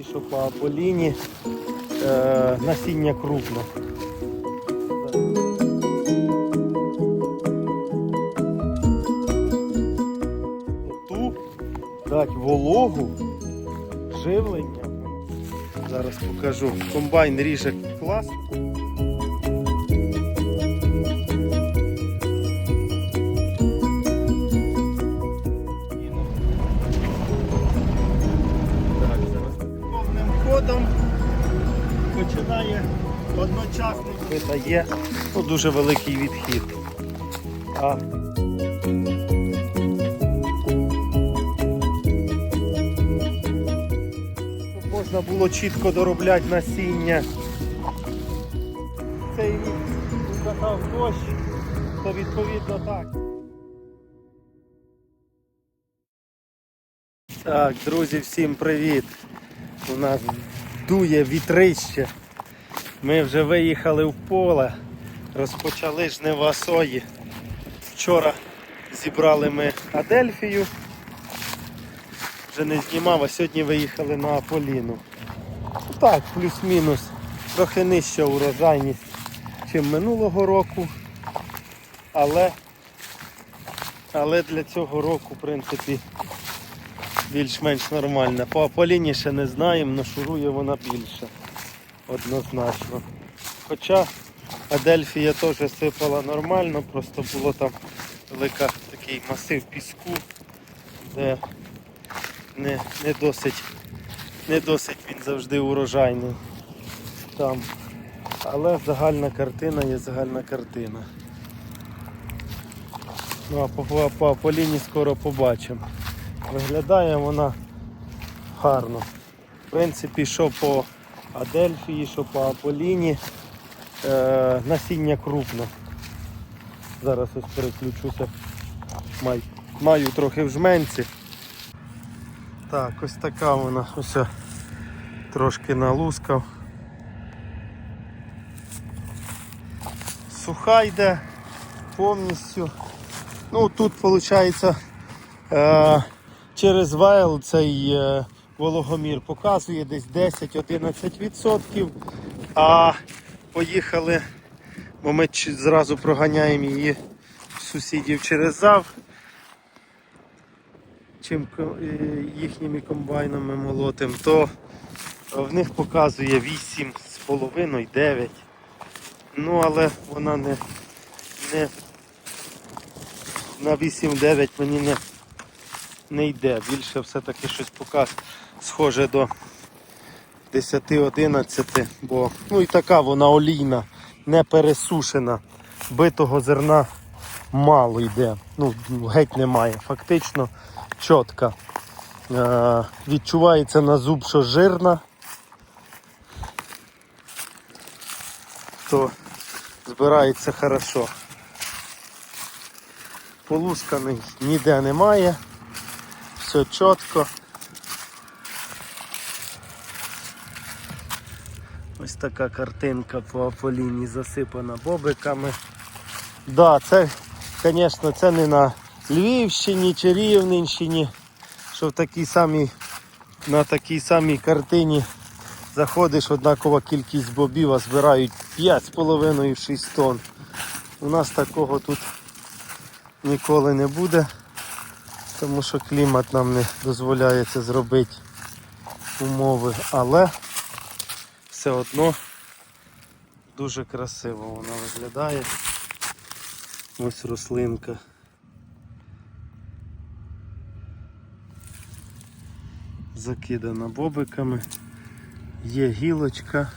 Аделфії, що по Аполіні. Е, насіння крупно. Ту дати вологу, живлення. Зараз покажу. Комбайн ріже клас. Видає ну, дуже великий відхід. А можна було чітко доробляти насіння. Цей рік дощ, то відповідно так. Так, друзі, всім привіт! У нас дує вітрище. Ми вже виїхали в поле, розпочали жнива сої. Вчора зібрали ми Адельфію. Вже не знімав, а сьогодні виїхали на Аполіну. Ну Так, плюс-мінус. Трохи нижча урожайність, чим минулого року. Але, але для цього року, в принципі, більш-менш нормальна. По Аполіні ще не знаємо, але шурує вона більше. Однозначно. Хоча Адельфія теж сипала нормально, просто було там велика такий масив піску, де не, не досить не досить він завжди урожайний там. Але загальна картина є загальна картина. Ну а по, по, по Аполіні скоро побачимо. Виглядає вона гарно. В принципі, що по Адельфії, що по Аполіні, е, насіння крупне. Зараз ось переключуся. Май, маю трохи в жменці. Так, ось така вона ось трошки налускав. Суха йде повністю. Ну тут виходить е, через вайл цей е, вологомір показує десь 10-11%. А поїхали, бо ми зразу проганяємо її сусідів через зав чим е, їхніми комбайнами молотим, то в них показує 8,5 9. Ну, але вона не, не на 8-9 мені не, не йде. Більше все-таки щось поки схоже до 10-11, бо ну і така вона олійна, не пересушена, битого зерна мало йде. Ну, геть немає. Фактично чітка. Е, відчувається на зуб, що жирна. То збирається хорошо. Полусканий ніде немає. Все чітко. Ось така картинка по Аполіні засипана бобиками. Да, це, звісно, це не на Львівщині чи Рівненщині, що в такій самій, на такій самій картині заходиш, однакова кількість бобів, а збирають 5,5-6 тонн. У нас такого тут ніколи не буде, тому що клімат нам не дозволяє це зробити умови, але все одно дуже красиво вона виглядає. Ось рослинка. Закидана бобиками. Є гілочка,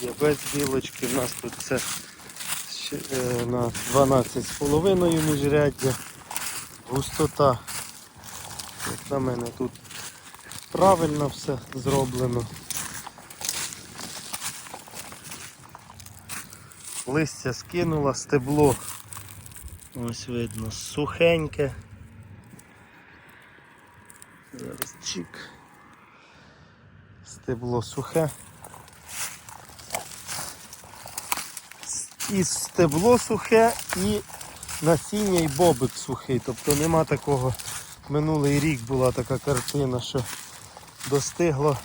є без гілочки. У нас тут це е, на 12,5 міжряддя. Густота, як на мене, тут правильно все зроблено. Листя скинула, стебло. Ось видно, сухеньке. Зараз чик. Стебло сухе. І стебло сухе, і насіння, і бобик сухий. Тобто нема такого. Минулий рік була така картина, що достигло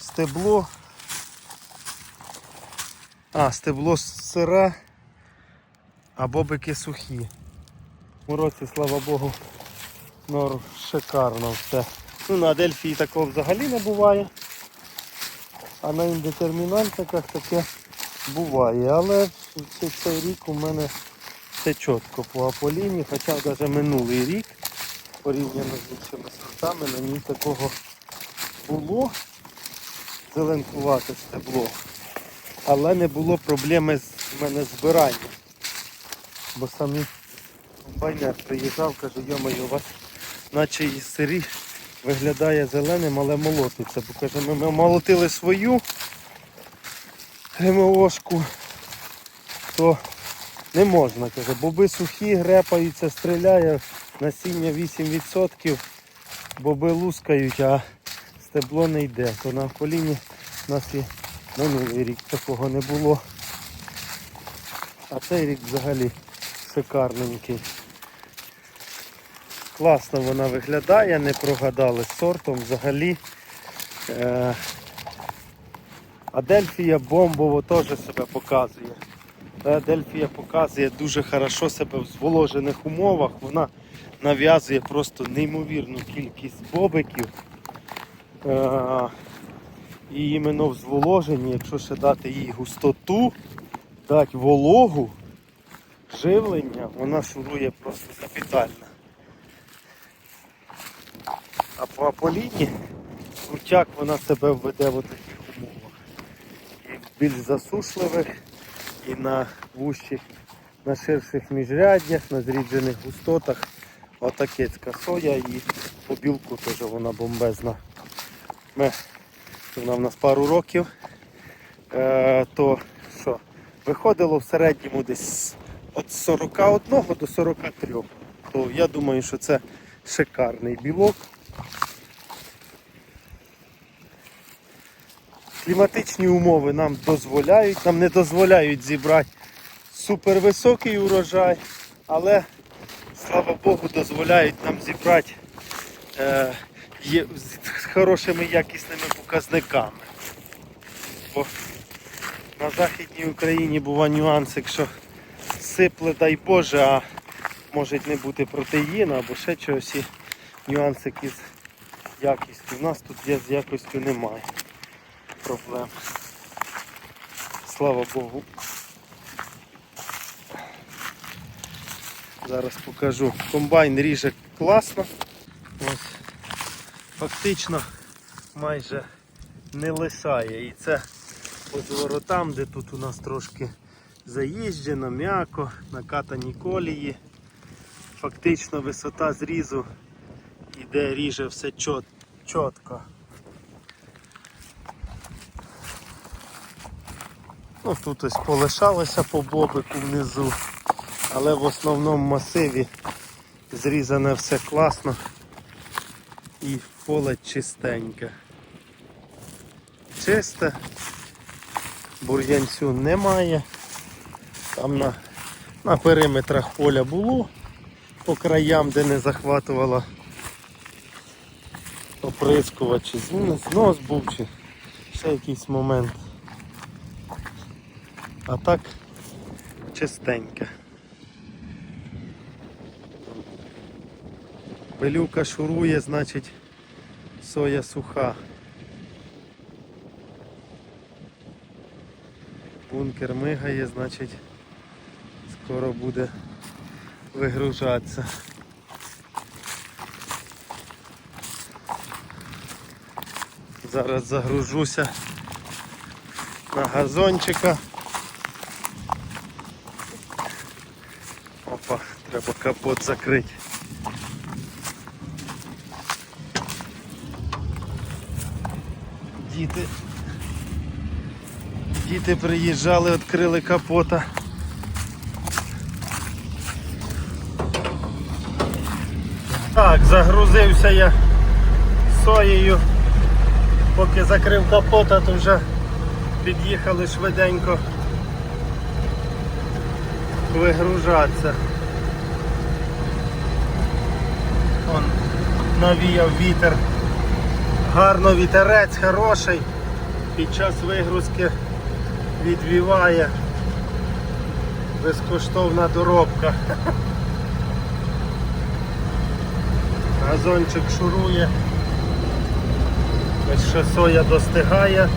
стебло. А, стебло сире, а бобики сухі. У році, слава Богу, нор шикарно все. Ну, на Адельфії такого взагалі не буває. А на індетермінантиках таке буває. Але цей рік у мене все чітко по Аполіні, хоча навіть минулий рік порівняно з іншими сортами на ній такого було зеленкувате стебло. Але не було проблеми з в мене збиранням. Бо самі комбайнер приїжджав, каже, йо-моє, у вас наче і сирі виглядає зеленим, але молотиться. Бо каже, ми, ми молотили свою ГМОшку, то не можна, каже, боби сухі, грепаються, стріляє, насіння 8%, боби лускають, а стебло не йде. То на коліні у нас і минулий рік такого не було. А цей рік взагалі шикарненький. Класно вона виглядає, не прогадали сортом взагалі. Е, Адельфія бомбово теж себе показує. Та Адельфія показує дуже хорошо себе в зволожених умовах. Вона нав'язує просто неймовірну кількість бобиків. Е, і іменно в зволоженні, якщо ще дати їй густоту, дати вологу, живлення, вона шурує просто капітально. А по Аполіні крутяк вона себе введе в таких умовах. Більш засушливих, і на вущих, на ширших міжряддях, на зріджених густотах. Отакецька соя і по білку теж вона бомбезна. Ми, вона в нас пару років, е, то що, виходило в середньому десь від 41 до 43. То я думаю, що це шикарний білок. Кліматичні умови нам дозволяють, нам не дозволяють зібрати супервисокий урожай, але, слава Богу, дозволяють нам зібрати е, з хорошими якісними показниками. Бо на Західній Україні бува нюанс, якщо сипле, дай Боже, а може не бути протеїна або ще чогось і нюансики з якістю. У нас тут є з якістю немає проблем. Слава Богу. Зараз покажу. Комбайн ріже класно. Ось. Фактично майже не лишає. І це по зворотам, де тут у нас трошки заїжджено, м'яко, накатані колії. Фактично висота зрізу іде, ріже все чітко. Ну, тут ось полишалося по бобику внизу, але в основному масиві зрізане все класно і поле чистеньке. Чисте, бур'янцю немає. Там на, на периметрах поля було, по краям, де не захватувало оприскувач, чи знос знос був, чи ще якийсь момент. А так чистеньке. Пилюка шурує, значить соя суха. Бункер мигає, значить скоро буде вигружатися. Зараз загружуся на газончика. Опа, треба капот закрити. Діти. Діти приїжджали, відкрили капота. Так, загрузився я соєю. Поки закрив капота, то вже під'їхали швиденько вигружатися. Он навіяв вітер, Гарно вітерець хороший. Під час вигрузки відвіває. Безкоштовна доробка. Газончик шурує. Ось ще соя достигає.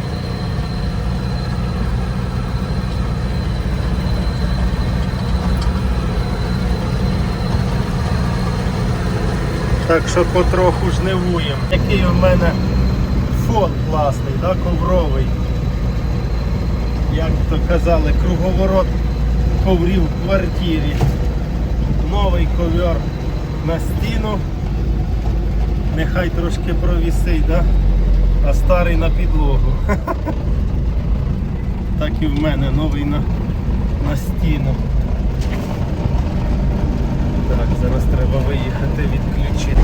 Так що потроху жнивуємо. Який у мене фон класний, да, ковровий. Як то казали, круговорот коврів в квартирі. Новий ковер на стіну. Нехай трошки провісить, да? а старий на підлогу. Так і в мене новий на, на стіну. Так, зараз треба виїхати відключити.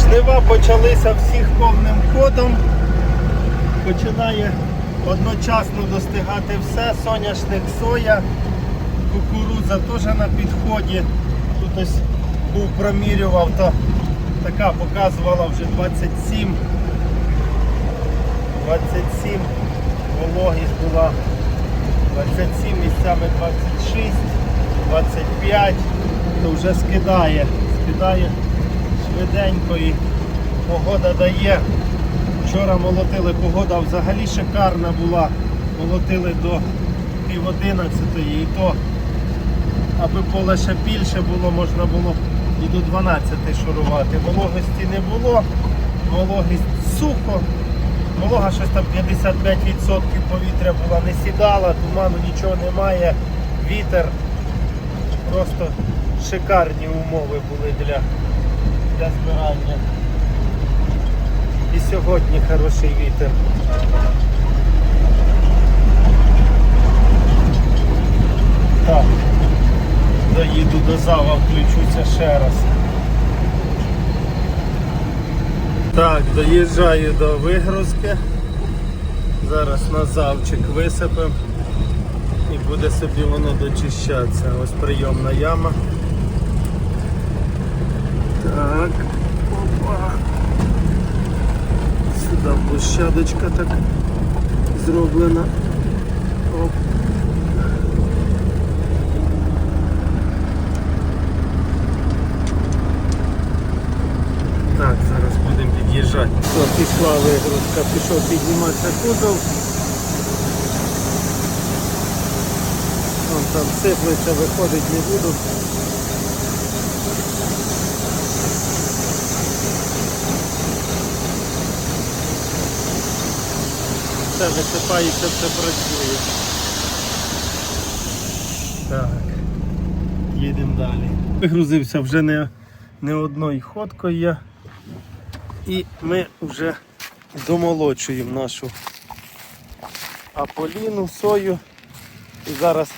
Жнива почалися всіх повним ходом. Починає одночасно достигати все. Соняшник соя, кукурудза теж на підході. Тут ось був промірював, то така показувала вже 27. 27 вологість була 27 місцями 26, 25, то вже скидає, скидає швиденько і погода дає. Вчора молотили, погода взагалі шикарна була. Молотили до пів одинадцятої і то, аби поле ще більше було, можна було і до 12 шурувати. Вологості не було, вологість сухо. Волога щось там 55% повітря була, не сідала, туману нічого немає, вітер. Просто шикарні умови були для, для збирання. І сьогодні хороший вітер. Так, доїду до зава, включуся ще раз. Так, доїжджаю до вигрузки. Зараз на завчик висипемо і буде собі воно дочищатися. Ось прийомна яма. Так, опа. Сюди площадочка так зроблена. Оп. Так, зараз будемо під'їжджати. Пішла вигрузка, пішов підніматися кузов. Там сиплеться, виходить не буду. Все висипається, все працює. Так, їдемо далі. Вигрузився вже не, не одною ходкою я. І ми вже домолочуємо нашу аполіну, сою. І зараз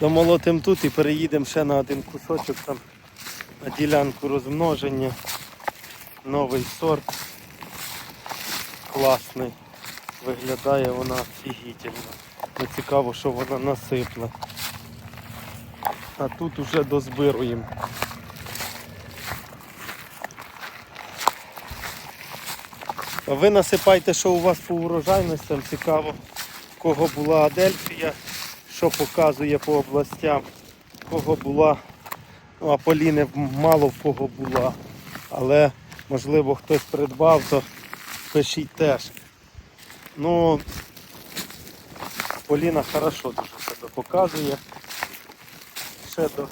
домолотимо тут і переїдемо ще на один кусочок там на ділянку розмноження. Новий сорт. Класний. Виглядає вона офігітельно. Не цікаво, що вона насипла. А тут уже дозбируємо. Ви насипайте, що у вас по урожайностям. Цікаво, кого була Адельфія, що показує по областям, кого була, ну, Аполіни мало в кого була. Але можливо хтось придбав, то пишіть теж. Ну, Поліна хорошо дуже себе показує. Ще до,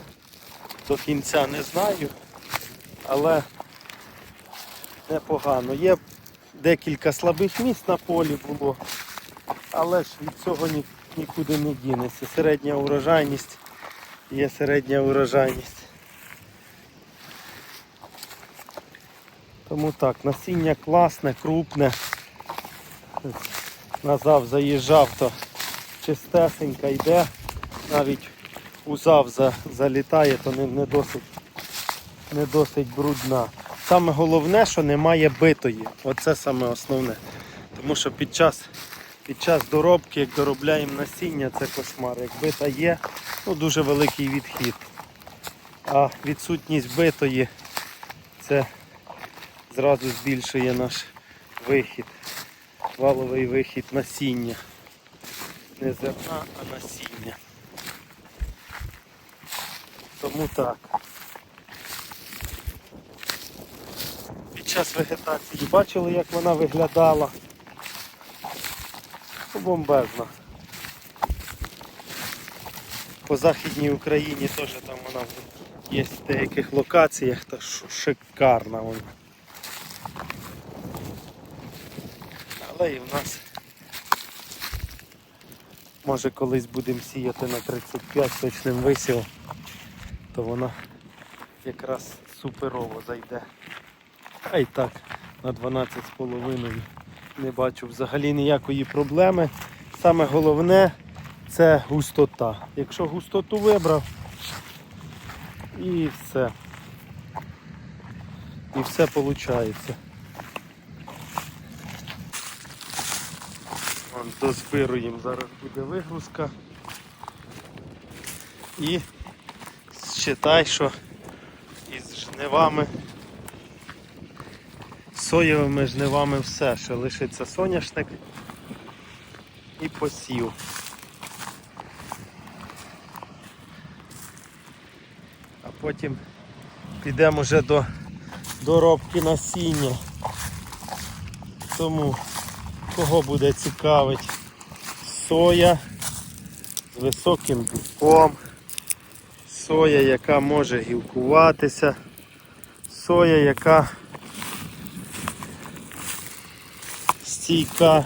до кінця не знаю, але непогано. Є декілька слабих місць на полі було, але ж від цього ні, нікуди не дінеться. Середня урожайність є середня урожайність. Тому так, насіння класне, крупне. Назав заїжджав, то чистесенька йде, навіть у зав за, залітає, то не, не, досить, не досить брудна. Саме головне, що немає битої. Оце саме основне. Тому що під час, під час доробки, як доробляємо насіння, це кошмар. Як бита є, ну дуже великий відхід. А відсутність битої це зразу збільшує наш вихід, валовий вихід насіння. Не зерна, а насіння. Тому так. Під час вегетації бачили, як вона виглядала. Ну, Бомбезно. По Західній Україні теж там вона є в деяких локаціях, та шикарна вона. Але і в нас може колись будемо сіяти на 35 точним висівом, то вона якраз суперово зайде. А й так на 12,5 не бачу взагалі ніякої проблеми. Саме головне це густота. Якщо густоту вибрав і все. І все виходить. Вон, дозбируємо, зараз буде вигрузка. І считай, що із жнивами, соєвими жнивами все, що лишиться соняшник і посів. А потім підемо вже до доробки насіння. Тому кого буде цікавить соя з високим білком, соя, яка може гілкуватися, соя, яка стійка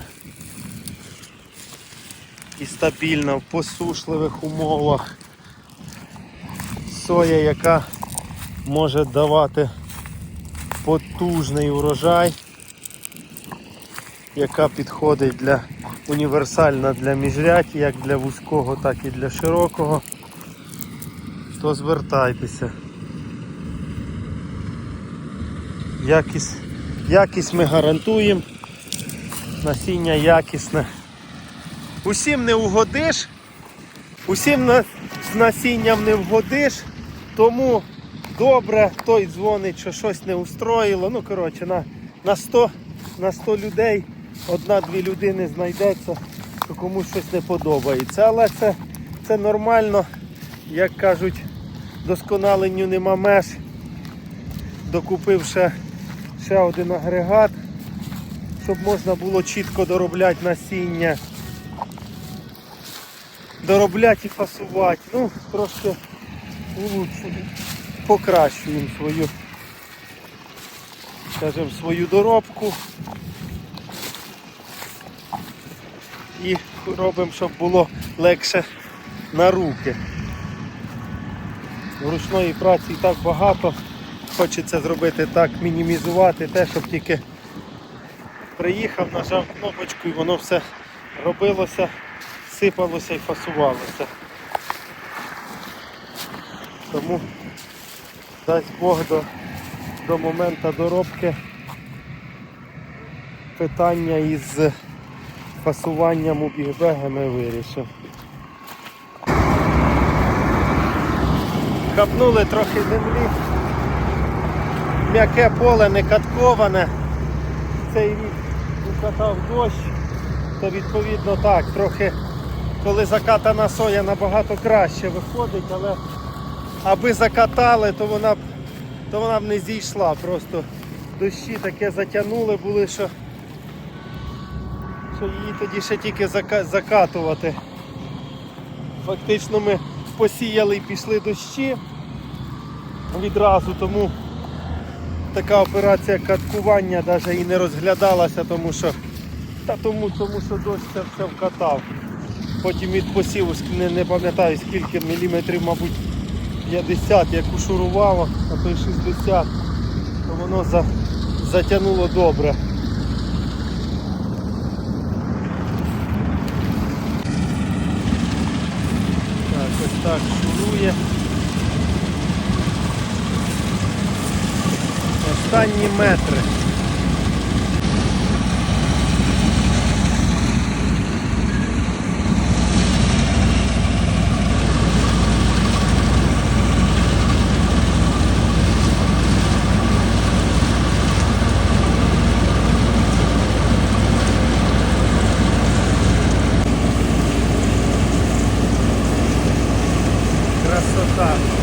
і стабільна в посушливих умовах, соя, яка може давати потужний урожай яка підходить для універсальна для міжрядь, як для вузького, так і для широкого, то звертайтеся. Якість, якість ми гарантуємо, насіння якісне. Усім не угодиш, усім з насінням не вгодиш, тому добре, той дзвонить, що щось не устроїло. Ну, коротше, на, на 100 на 100 людей одна-дві людини знайдеться, що комусь щось не подобається. Але це, це нормально, як кажуть, досконаленню нема меж. Докупив ще один агрегат, щоб можна було чітко доробляти насіння. Доробляти і фасувати. Ну, трошки улучшуємо, покращуємо свою, скажімо, свою доробку. і робимо, щоб було легше на руки. Ручної праці і так багато. Хочеться зробити так, мінімізувати те, щоб тільки приїхав, нажав кнопочку і воно все робилося, сипалося і фасувалося. Тому дасть Бог до, до моменту доробки питання із фасуванням у бігбеги ми вирішив. Капнули трохи землі. М'яке поле не катковане. Цей рік укатав дощ, то відповідно так, трохи коли закатана соя набагато краще виходить, але аби закатали, то вона б то вона б не зійшла. Просто дощі таке затягнули були, що що її тоді ще тільки закатувати. Фактично ми посіяли і пішли дощі відразу, тому така операція каткування навіть і не розглядалася, тому що та тому, тому що дощ це все вкатав. Потім від посіву не, не пам'ятаю скільки міліметрів, мабуть, 50, як ушурувало, а то й 60, то воно за, затягнуло добре. Так, ось так шурує. останні метри. Красота!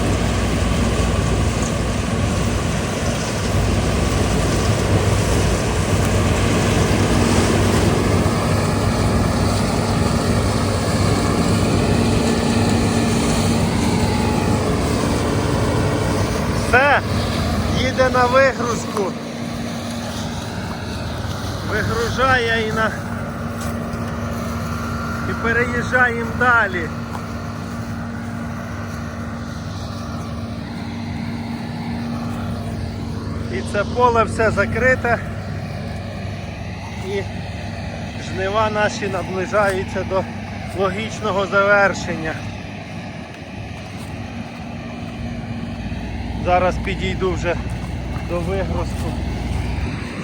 На вигрузку. Вигружає і на і переїжджаємо далі. І це поле все закрите. І жнива наші наближаються до логічного завершення. Зараз підійду вже до вигрузку.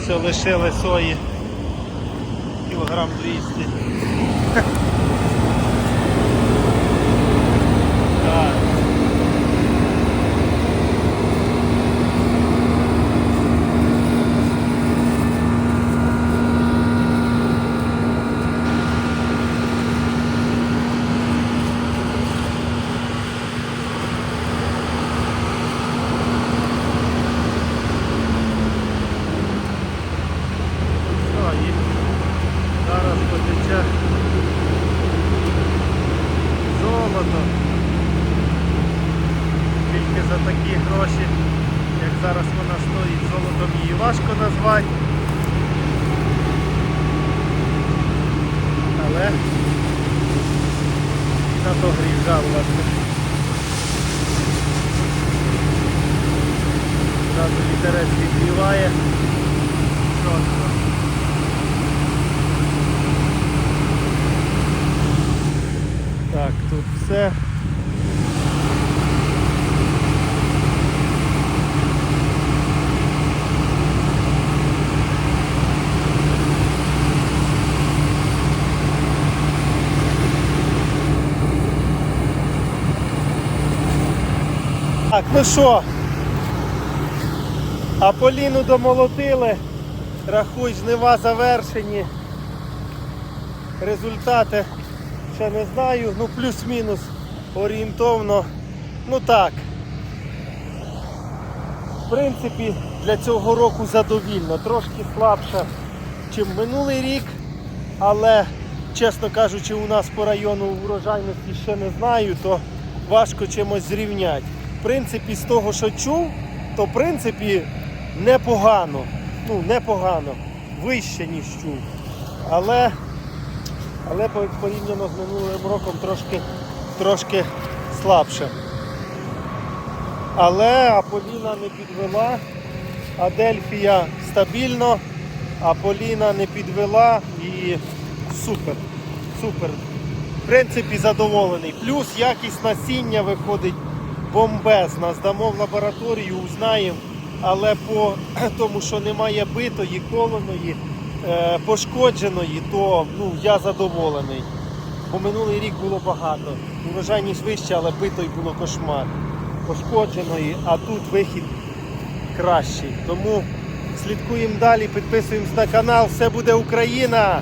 Все лишили сої кілограм 200. Так. Все, і зараз потече золото. Тільки за такі гроші, як зараз вона стоїть, золотом її важко назвати. Але на то гріх жалуватися. Зразу вітерець відбиває. Так, тут все. Так, ну що? Аполіну домолотили. Рахуй, жнива завершені. Результати ще не знаю, ну плюс-мінус орієнтовно. Ну так. В принципі, для цього року задовільно. Трошки слабше, ніж минулий рік, але, чесно кажучи, у нас по району урожайності ще не знаю, то важко чимось зрівняти. Принципі, з того, що чув, то в принципі непогано. Ну, непогано. Вище, ніж чув. Але але порівняно з минулим роком трошки, трошки слабше. Але Аполіна не підвела, Адельфія стабільно, Аполіна не підвела і супер. Супер. В принципі, задоволений. Плюс якість насіння виходить бомбезна. Здамо в лабораторію, узнаємо. Але по тому, що немає битої, колоної, е, пошкодженої, то ну, я задоволений. Бо минулий рік було багато. Урожайність вища, але битої було кошмар. Пошкодженої, а тут вихід кращий. Тому слідкуємо далі, підписуємось на канал. Все буде Україна!